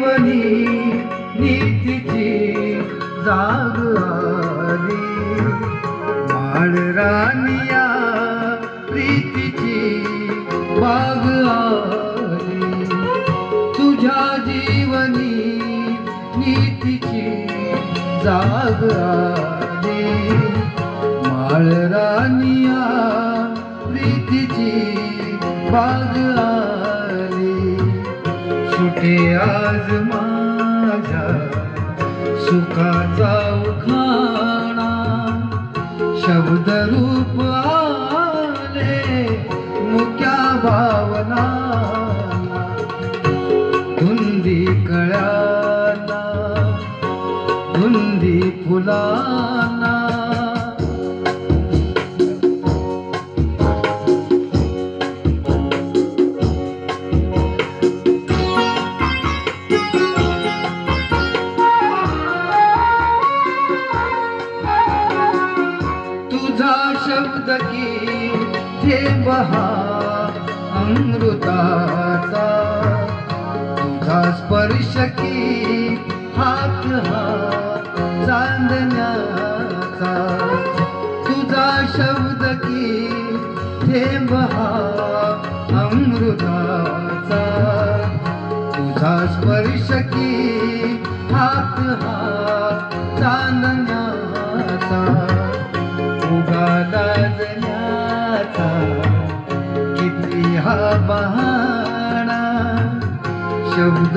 जीवनी नीतीची जाग आली. माळ रानिया प्रीतीची बाग आली. तुझ्या जीवनी नीतीची जाग आली. माळ रानिया प्रीतीची बाग आज माझ्या सुखाचा उखाणा. शब्द रूप आले मुक्या भावना. धुंदी कळ्याला धुंदी फुलाना की थेंब महा अमृताचा तुझा स्पर्श की हात हा चांदण्याचा. तुझा शब्द की थेंब महा अमृताचा. तुझा स्पर्श की हात हा चांदण्याचा. शब्द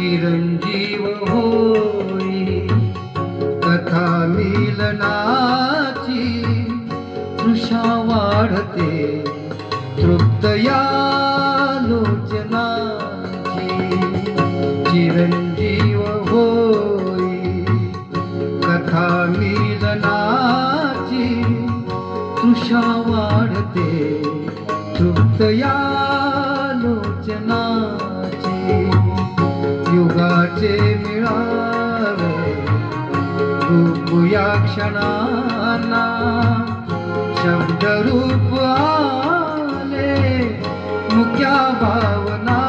चिरंजीव होई कथा मिलनाची तृषा वाढते तृप्त या लोचनाची. चिरंजीव होई कथा मिलनाची तृषा वाढते तृप्त क्षणाना शब्द रूप आले मुख्या भावना